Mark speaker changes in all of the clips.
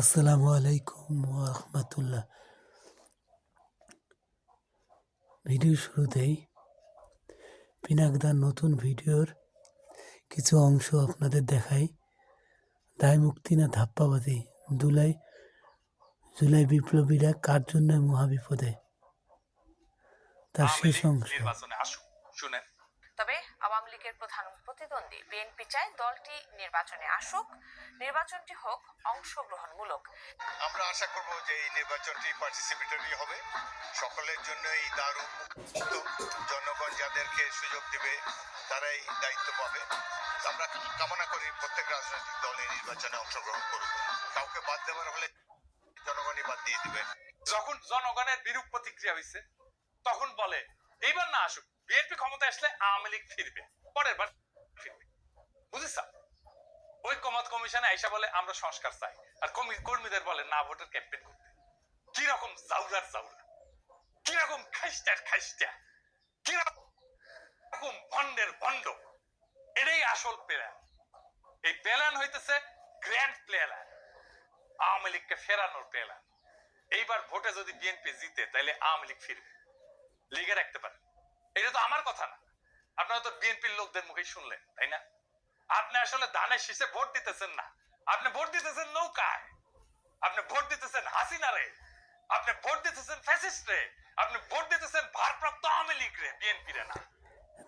Speaker 1: আসসালামু আলাইকুম রহমতুল্লাহ ভিডিও শুরুতেই পিনাকদার নতুন ভিডিওর কিছু অংশ আপনাদের দেখাই। দায় মুক্তি না ধাপ্পাবাদী দুলাই জুলাই বিপ্লবীরা কার জন্য মহাবিপদে তার শেষ অংশ।
Speaker 2: তবে আওয়ামী লীগের প্রধান প্রতিদ্বন্দ্বী বিএনপি চায় দলটি নির্বাচনে আসুক নির্বাচনটি হোক অংশগ্রহণমূলক।
Speaker 3: আমরা আশা করব যে এই নির্বাচনটি পার্টিসিপেটরি হবে। সকলের জন্যই দারু মুক্ত জনগণ যাদেরকে সুযোগ দেবে তারাই দায়িত্ব পাবে। আমরা কামনা করি প্রত্যেক রাজনৈতিক দল এই নির্বাচনে অংশগ্রহণ করুক। কাউকে বাদ দেওয়ার হলে জনগণই বাদ দিয়ে দিবে।
Speaker 4: যখন জনগণের বিরূপ প্রতিক্রিয়া হয়েছে তখন বলে এইবার না আসুক বিএনপি ক্ষমতা আসলে আওয়ামী লীগ ফিরবে। পরের বার বুঝিস ঐক্যমত কমিশনে আইসা বলে, আমরা সংস্কার চাই। আর কমি- কর্মীদের বলে, না, ভোটের ক্যাম্পেইন করতে। কি রকম জাউরার জাউরা। কি রকম খাইস্টার। খাইস্টা কি রকম ভন্ডের ভন্ড এটাই আসল প্ল্যান। এই প্ল্যান হইতেছে গ্র্যান্ড প্ল্যান। আওয়ামী লীগকে ফেরানোর প্ল্যান। এইবার ভোটে যদি বিএনপি জিতে তাহলে আওয়ামী লীগ ফিরবে। লিগে রাখতে পারে। এটা তো আমার কথা না। আপনারা তো বিএনপির লোকদের মুখেই শুনলেন, তাই না? আপনি আসলে ধানের শীষে ভোট দিতেছেন না। আপনি ভোট দিতেছেন নৌকায়। আপনি ভোট দিতেছেন হাসিনা রে আপনি ভোট দিতেছেন ফ্যাসিস্ট আপনি ভোট দিতেছেন ভারপ্রাপ্ত আওয়ামী লীগ রে বিএনপি রে না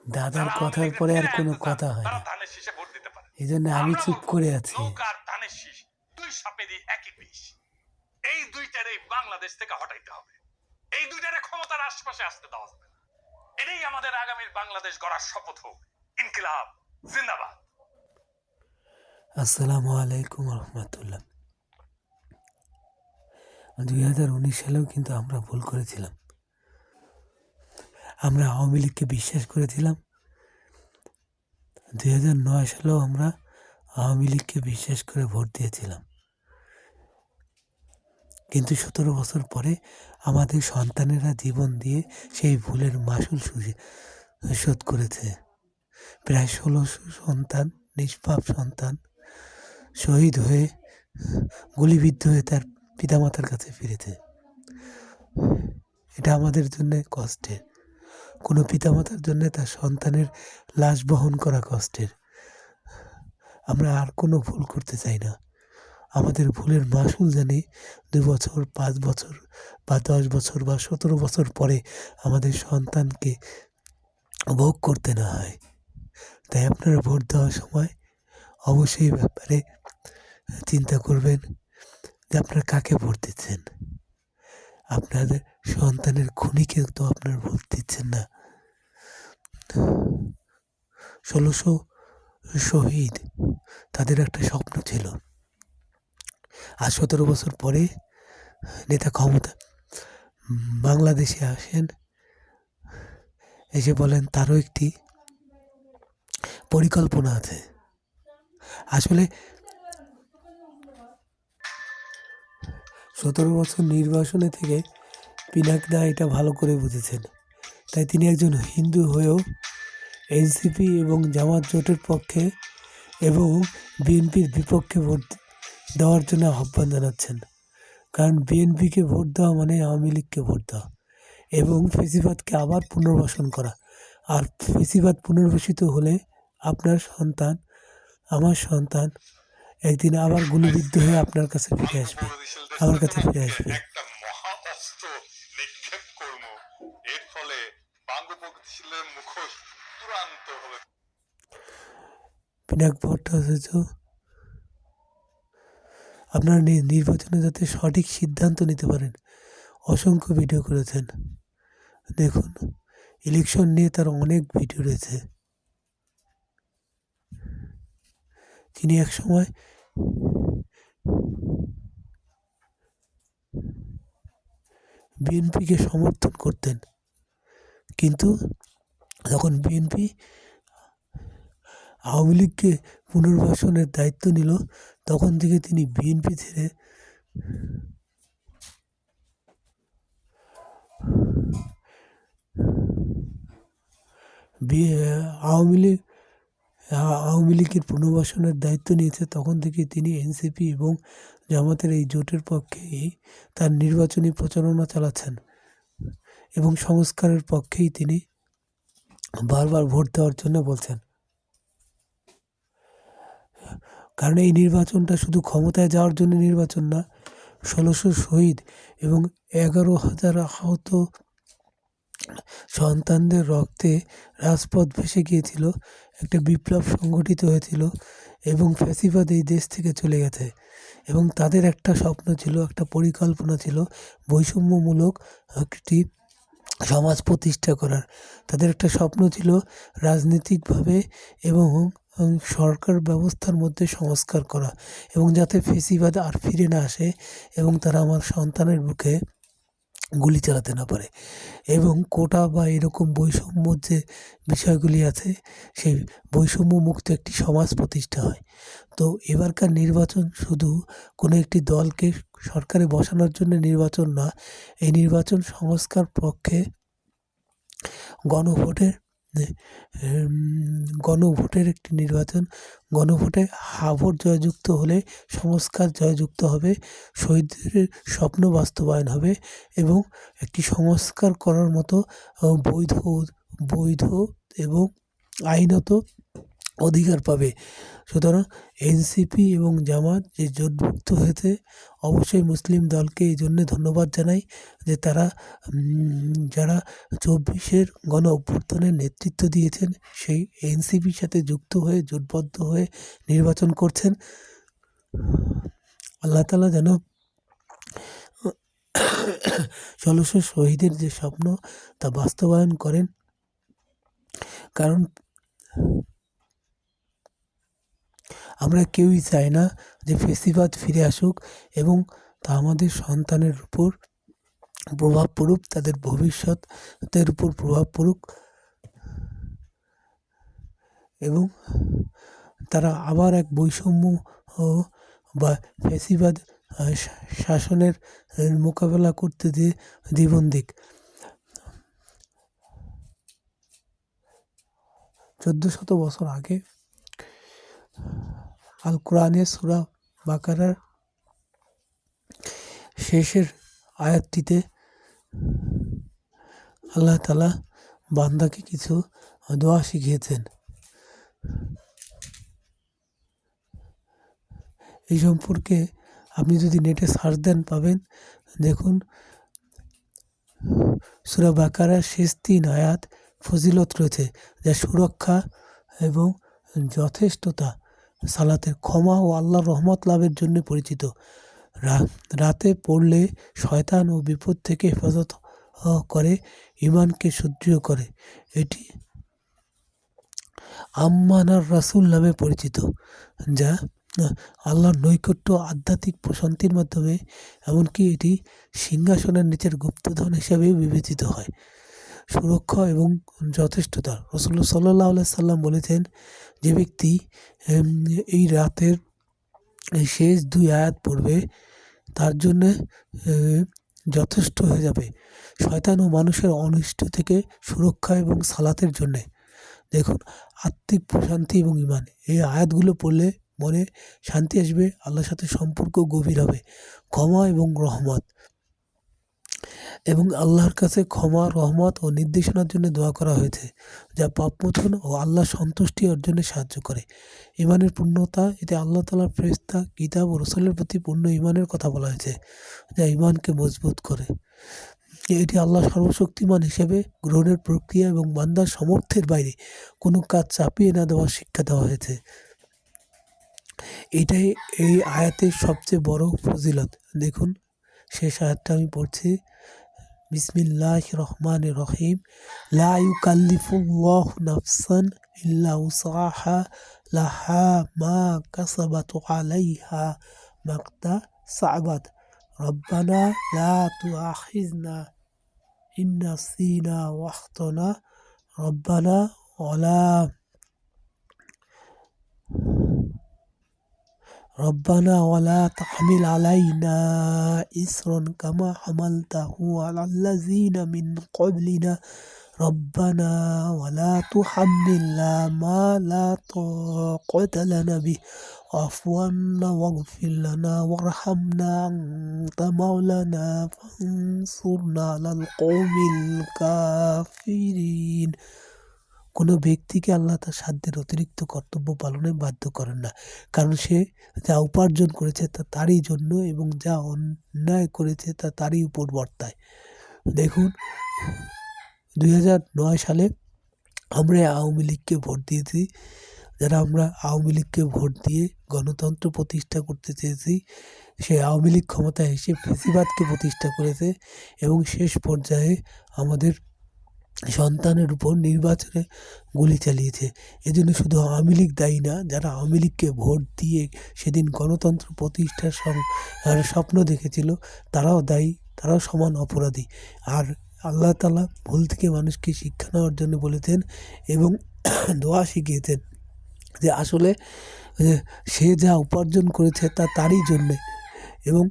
Speaker 1: দাদার কথার পরে আর কোনো কথা হয় না
Speaker 4: ধানের শীষে ভোট দিতে পারে।
Speaker 1: এই জন্য আমি চুপ করে আছি।
Speaker 4: নৌকার ধানের শীষ দুই সাপেরই একই বিষ। এই দুইটারে বাংলাদেশ থেকে হটাইতে হবে। এই দুইটারে ক্ষমতার আশপাশে আসতে দেওয়া যাবে না। এটাই আমাদের আগামীর বাংলাদেশ গড়ার শপথ হোক। ইনকিলাব জিন্দাবাদ।
Speaker 1: আসসালামু আলাইকুম রহমতুল্লাহ। দুই হাজার উনিশ সালেও কিন্তু আমরা ভুল করেছিলাম। আমরা আওয়ামী লীগকে বিশ্বাস করেছিলাম। দুই হাজার নয় সালেও আমরা আওয়ামী লীগকে বিশ্বাস করে ভোট দিয়েছিলাম। কিন্তু সতেরো বছর পরে আমাদের সন্তানেরা জীবন দিয়ে সেই ভুলের মাসুল শোধ করেছে। প্রায় ষোলোশো সন্তান, নিষ্পাপ সন্তান শহীদ হয়ে, গুলিবিদ্ধ হয়ে তার পিতামাতার কাছে ফিরেছে। এটা আমাদের জন্য কষ্টের। কোনো পিতামাতার জন্য তার সন্তানের লাশ বহন করা কষ্টের। আমরা আর কোনো ভুল করতে চাই না। আমাদের ভুলের মাসুল জানি দু বছর, পাঁচ বছর বা দশ বছর বা সতেরো বছর পরে আমাদের সন্তানকে ভোগ করতে না হয়। তাই আপনারা ভোট দেওয়ার সময় অবশ্যই ব্যাপারে চিন্তা করবেন যে আপনারা কাকে ভোট দিচ্ছেন? আপনাদের সন্তানের খুনিকে তো আপনার ভোট দিচ্ছেন না। ষোলোশো শহীদ তাদের একটা স্বপ্ন ছিল। আর সতেরো বছর পরে নেতা ক্ষমতা বাংলাদেশে আসেন, এসে বলেন, তারও একটি পরিকল্পনা আছে। আসলে সতেরো বছর নির্বাসনে থেকে পিনাকদা এটা ভালো করে বুঝেছেন। তাই তিনি একজন হিন্দু হয়েও এনসিপি এবং জামাত জোটের পক্ষে এবং বিএনপির বিপক্ষে ভোট দেওয়ার জন্য আহ্বান জানাচ্ছেন। কারণ বিএনপিকে ভোট দেওয়া মানে আওয়ামী লীগকে ভোট দেওয়া এবং ফেসিবাদকে আবার পুনর্বাসন করা। আর ফেসিবাদ পুনর্বাসিত হলে আপনার সন্তান, আমার সন্তান একদিন আবার গুলিবিদ্ধ হয়ে আপনার কাছে ফিরে আসবে। আমার কাছে ফিরে আসবে। পিনাক ভট্টাচার্য আপনারা নির্বাচনে যাতে সঠিক সিদ্ধান্ত নিতে পারেন অসংখ্য ভিডিও করেছেন। দেখুন ইলেকশন নিয়ে তার অনেক ভিডিও রয়েছে। তিনি এক সময় বিএনপিকে সমর্থন করতেন। কিন্তু যখন বিএনপি আওয়ামী লীগকে পুনর্বাসনের দায়িত্ব নিল, তখন থেকে তিনি বিএনপি ছেড়ে আওয়ামী লীগ আওয়ামী লীগের পুনর্বাসনের দায়িত্ব নিয়েছে, তখন থেকে তিনি এনসিপি এবং জামাতের এই জোটের পক্ষেই তার নির্বাচনী প্রচারণা চালাচ্ছেন এবং সংস্কারের পক্ষেই তিনি বারবার ভোট দেওয়ার জন্য বলছেন। কারণ এই নির্বাচনটা শুধু ক্ষমতায় যাওয়ার জন্য নির্বাচন না, ষোলোশো শহীদ এবং এগারো হাজার আহত সন্তানদের রক্তে রাজপথ ভেসে গিয়েছিল, একটা বিপ্লব সংগঠিত হয়েছিল এবং ফ্যাসিবাদ এই দেশ থেকে চলে গেছে। এবং তাদের একটা স্বপ্ন ছিল, একটা পরিকল্পনা ছিল বৈষম্যমূলক একটি সমাজ প্রতিষ্ঠা করার। তাদের একটা স্বপ্ন ছিল রাজনৈতিকভাবে এবং সরকার ব্যবস্থার মধ্যে সংস্কার করা এবং যাতে ফেসিবাদ আর ফিরে না আসে এবং তারা আমার সন্তানের বুকে গুলি চালাতে না পারে। এবং কোটা বা এরকম বৈষম্য যে বিষয়গুলি আছে, সেই বৈষম্য মুক্ত একটি সমাজ প্রতিষ্ঠা হয়। তো এবারকার নির্বাচন শুধু কোনো একটি দলকে সরকারে বসানোর জন্য নির্বাচন না, এই নির্বাচন সংস্কার পক্ষে গণভোটের গণভোটের একটি নির্বাচন। গণভোটে হাভোট জয়যুক্ত হলে সংস্কার জয়যুক্ত হবে, শহীদদের স্বপ্ন বাস্তবায়ন হবে এবং একটি সংস্কার করার মতো বৈধ বৈধ এবং আইনত অধিকার পাবে। সুতরাং এনসিপি এবং জামাত যে জোটভুক্ত হয়েছে, অবশ্যই মুসলিম দলকে এই জন্যে ধন্যবাদ জানাই যে তারা যারা চব্বিশের গণ অভ্যর্থনের নেতৃত্ব দিয়েছেন, সেই এনসিপির সাথে যুক্ত হয়ে, জোটবদ্ধ হয়ে নির্বাচন করছেন। আল্লাহ তালা যেন ষোলোশো শহীদের যে স্বপ্ন তা বাস্তবায়ন করেন। কারণ আমরা কেউই চাই না যে ফেসিবাদ ফিরে আসুক এবং তা আমাদের সন্তানের উপর প্রভাব পড়ুক, তাদের ভবিষ্যতের উপর প্রভাব পড়ুক এবং তারা আবার এক বৈষম্য বা ফেসিবাদ শাসনের মোকাবেলা করতে দিয়ে জীবন দিক। চোদ্দ শত বছর আগে আল কোরআনে সুরা বাকারার শেষের আয়াতটিতে আল্লাহ তালা বান্দাকে কিছু দোয়া শিখিয়েছেন। এই সম্পর্কে আপনি যদি নেটে সার্চ দেন পাবেন। দেখুন, সুরা বাকারার শেষ তিন আয়াত ফজিলত রয়েছে যা সুরক্ষা এবং যথেষ্টতা সালাতের ক্ষমা ও আল্লাহর রহমত লাভের জন্য পরিচিত। রাতে পড়লে শয়তান ও বিপদ থেকে হেফাজত করে ইমানকে সুদৃঢ় করে। এটি আম্মানার রাসুল নামে পরিচিত, যা আল্লাহর নৈকট্য আধ্যাত্মিক প্রশান্তির মাধ্যমে, এমনকি এটি সিংহাসনের নিচের গুপ্তধন হিসেবে বিবেচিত হয়। সুরক্ষা এবং যথেষ্টতা রসুল্লাহ সাল্লাহ সাল্লাম বলেছেন যে ব্যক্তি এই রাতের শেষ দুই আয়াত পড়বে, তার জন্যে যথেষ্ট হয়ে যাবে। শয়তান ও মানুষের অনিষ্ট থেকে সুরক্ষা এবং সালাতের জন্যে। দেখুন, আত্মিক প্রশান্তি এবং ইমান এই আয়াতগুলো পড়লে মনে শান্তি আসবে, আল্লাহর সাথে সম্পর্ক গভীর হবে। ক্ষমা এবং রহমত। এবং আল্লাহর কাছে ক্ষমা, রহমত ও নির্দেশনার জন্য দোয়া করা হয়েছে, যা পাপমোচন ও আল্লাহ সন্তুষ্টি অর্জনে সাহায্য করে। ইমানের পূর্ণতা, এতে আল্লাহ তালার ফেরেস্তা কিতাব ও রসলের প্রতি পূর্ণ ইমানের কথা বলা হয়েছে, যা ইমানকে মজবুত করে। এটি আল্লাহ সর্বশক্তিমান হিসেবে গ্রহণের প্রক্রিয়া এবং বান্দার সামর্থ্যের বাইরে কোনো কাজ চাপিয়ে না দেওয়ার শিক্ষা দেওয়া হয়েছে। এটাই এই আয়াতের সবচেয়ে বড় ফজিলত। দেখুন, শেষ আয়াতটা আমি পড়ছি। بسم الله الرحمن الرحيم لا يكلف الله نفسا إلا وسعها لها ما كسبت عليها مقتا صعبت ربنا لا تؤاخذنا إن نسينا وقتنا ربنا ولا تحمل علينا إسرا كما حملته على الذين من قبلنا. ربنا ولا تحملنا ما لا طاقة لنا به. واعف عنا واغفر لنا وارحمنا أنت مولانا فانصرنا على القوم الكافرين. কোনো ব্যক্তিকে আল্লাহ তার সাধ্যের অতিরিক্ত কর্তব্য পালনে বাধ্য করেন না। কারণ সে যা উপার্জন করেছে তা তারই জন্য এবং যা অন্যায় করেছে তা তারই উপর বর্তায়। দেখুন, দুই হাজার নয় সালে আমরা আওয়ামী লীগকে ভোট দিয়েছি। যারা আমরা আওয়ামী লীগকে ভোট দিয়ে গণতন্ত্র প্রতিষ্ঠা করতে চেয়েছি সেই আওয়ামী লীগ ক্ষমতায় এসে ফেসিবাদকে প্রতিষ্ঠা করেছে এবং শেষ পর্যায়ে আমাদের সন্তানের উপর নির্বাচনে গুলি চালিয়েছে। এজন্য শুধু আওয়ামী লীগ দায়ী না, যারা আওয়ামী লীগকে ভোট দিয়ে সেদিন গণতন্ত্র প্রতিষ্ঠার স্বপ্ন দেখেছিল, তারাও দায়ী, তারাও সমান অপরাধী। আর আল্লাহ তালা ভুল থেকে মানুষকে শিক্ষা নেওয়ার জন্য বলেছেন এবং দোয়া শিখিয়েছেন যে আসলে সে যা উপার্জন করেছে তা তারই জন্যে। এবং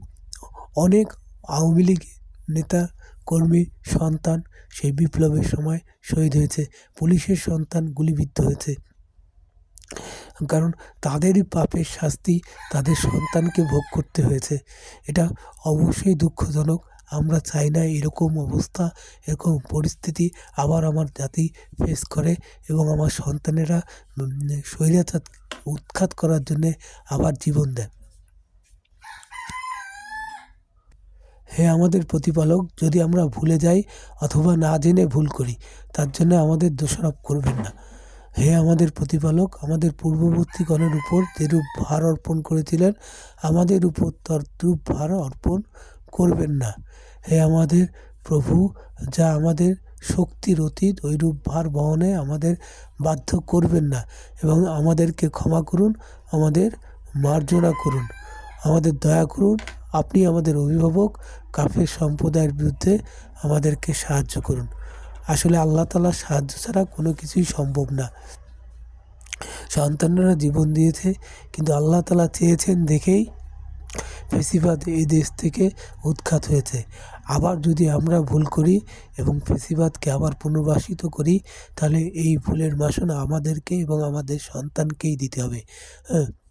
Speaker 1: অনেক আওয়ামী লীগ নেতা, কর্মী, সন্তান সেই বিপ্লবের সময় শহীদ হয়েছে, পুলিশের সন্তান গুলিবিদ্ধ হয়েছে। কারণ তাদেরই পাপের শাস্তি তাদের সন্তানকে ভোগ করতে হয়েছে। এটা অবশ্যই দুঃখজনক, আমরা চাই না এরকম অবস্থা, এরকম পরিস্থিতি আবার আমার জাতি ফেস করে এবং আমার সন্তানেরা স্বৈরাচার উৎখাত করার জন্যে আবার জীবন দেয়। হে আমাদের প্রতিপালক, যদি আমরা ভুলে যাই অথবা না জেনে ভুল করি, তার জন্য আমাদের দোষারোপ করবেন না। হে আমাদের প্রতিপালক, আমাদের পূর্ববর্তীগণের উপর যেরূপ ভার অর্পণ করেছিলেন, আমাদের উপর তদ্রূপ ভার অর্পণ করবেন না। হে আমাদের প্রভু, যা আমাদের শক্তির অতীত ওইরূপ ভার বহনে আমাদের বাধ্য করবেন না এবং আমাদেরকে ক্ষমা করুন, আমাদের মার্জনা করুন। আমাদের দয়া করুন, আপনি আমাদের অভিভাবক, কাফের সম্প্রদায়ের বিরুদ্ধে আমাদেরকে সাহায্য করুন। আসলে আল্লাহ তালার সাহায্য ছাড়া কোনো কিছুই সম্ভব না। সন্তানরা জীবন দিয়েছে, কিন্তু আল্লাহ তালা চেয়েছেন দেখেই ফেসিবাদ এই দেশ থেকে উৎখাত হয়েছে। আবার যদি আমরা ভুল করি এবং ফেসিবাদকে আবার পুনর্বাসিত করি, তাহলে এই ভুলের মাসনা আমাদেরকে এবং আমাদের সন্তানকেই দিতে হবে। হ্যাঁ।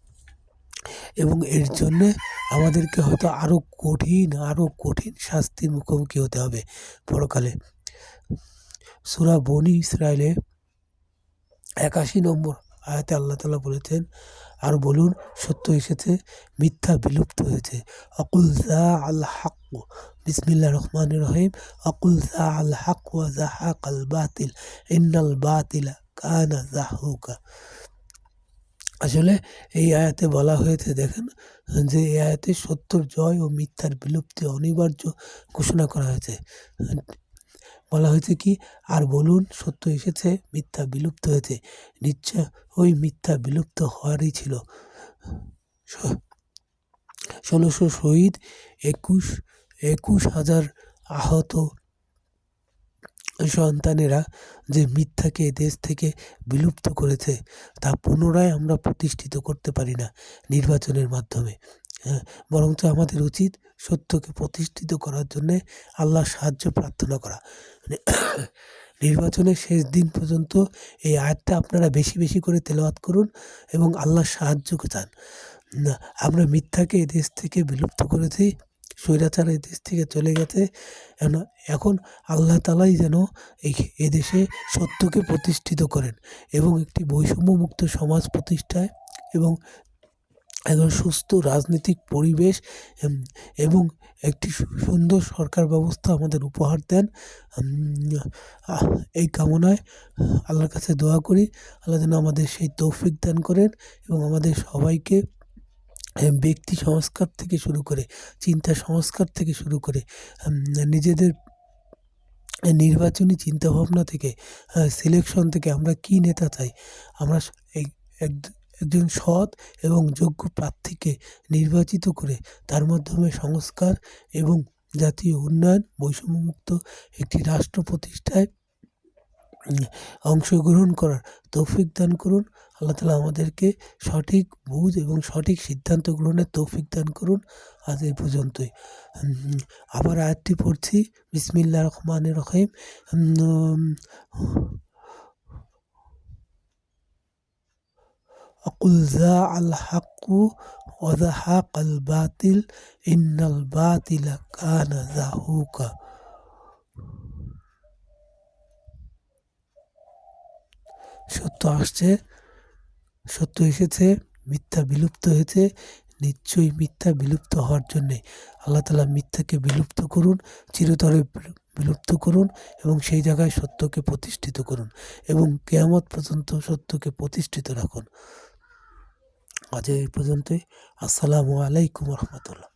Speaker 1: এবং এর জন্যে আমাদেরকে হয়তো আরও কঠিন আরও কঠিন শাস্তির মুখোমুখি হতে হবে পরকালে। সুরা বনি ইসরায়েলে একাশি নম্বর আয়াতে আল্লাহ তালা বলেছেন, আর বলুন, সত্য এসেছে, মিথ্যা বিলুপ্ত হয়েছে। অকুল জা আল হাক বিসমিল্লা রহমান রহিম। অকুল জা আল হাক জাহাক আল বাতিল, ইন্নাল বাতিলা কানা জাহুকা আসলে এই আয়াতে বলা হয়েছে, দেখেন, যে এই আয়াতে সত্যর জয় ও মিথ্যার বিলুপ্তি অনিবার্য ঘোষণা করা হয়েছে। বলা হয়েছে কি, আর বলুন, সত্য এসেছে, মিথ্যা বিলুপ্ত হয়েছে। নিশ্চয় ওই মিথ্যা বিলুপ্ত হওয়ারই ছিল। ষোলোশো শহীদ একুশ একুশ হাজার আহত সন্তানেরা যে মিথ্যাকে দেশ থেকে বিলুপ্ত করেছে, তা পুনরায় আমরা প্রতিষ্ঠিত করতে পারি না নির্বাচনের মাধ্যমে। হ্যাঁ বরঞ্চ আমাদের উচিত সত্যকে প্রতিষ্ঠিত করার জন্যে আল্লাহর সাহায্য প্রার্থনা করা। নির্বাচনের শেষ দিন পর্যন্ত এই আয়াতটা আপনারা বেশি বেশি করে তেলাওয়াত করুন এবং আল্লাহর সাহায্য চান। আমরা মিথ্যাকে দেশ থেকে বিলুপ্ত করেছি স্বৈরাচার এই দেশ থেকে চলে গেছে। এখন- আল্লাহ তালাই যেন এই এদেশে সত্যকে প্রতিষ্ঠিত করেন এবং একটি বৈষম্যমুক্ত সমাজ প্রতিষ্ঠায় এবং একজন সুস্থ রাজনৈতিক পরিবেশ এবং একটি সুন্দর সরকার ব্যবস্থা আমাদের উপহার দেন। এই কামনায় আল্লাহর কাছে দোয়া করি। আল্লাহ যেন আমাদের সেই তৌফিক দান করেন এবং আমাদের সবাইকে ব্যক্তি সংস্কার থেকে শুরু করে, চিন্তা সংস্কার থেকে শুরু করে নিজেদের নির্বাচনী চিন্তাভাবনা থেকে সিলেকশন থেকে আমরা কী নেতা চাই? আমরা এক- একজন সৎ এবং যোগ্য প্রার্থীকে নির্বাচিত করে তার মাধ্যমে সংস্কার এবং জাতীয় উন্নয়ন, বৈষম্যমুক্ত একটি রাষ্ট্র প্রতিষ্ঠায় অংশগ্রহণ করার তৌফিক দান করুন। আল্লাহ তালা আমাদেরকে সঠিক বুঝ এবং সঠিক সিদ্ধান্ত গ্রহণের তৌফিক দান করুন আজ এই পর্যন্তই উম, আবার আয়াতটি পড়ছি বিসমিল্লা রহমান রহিম أقل ذا الحق وذحق الباطل إن الباطل كان زهوقا সত্য আসছে সত্য এসেছে, মিথ্যা বিলুপ্ত হয়েছে, নিশ্চয়ই মিথ্যা বিলুপ্ত হওয়ার জন্যে। আল্লাহ তালা মিথ্যাকে বিলুপ্ত করুন, চিরতরে বিলুপ্ত করুন এবং সেই জায়গায় সত্যকে প্রতিষ্ঠিত করুন এবং কেয়ামত পর্যন্ত সত্যকে প্রতিষ্ঠিত রাখুন। আজ এই পর্যন্তই। আসসালামু আলাইকুম রহমতুল্লাহ।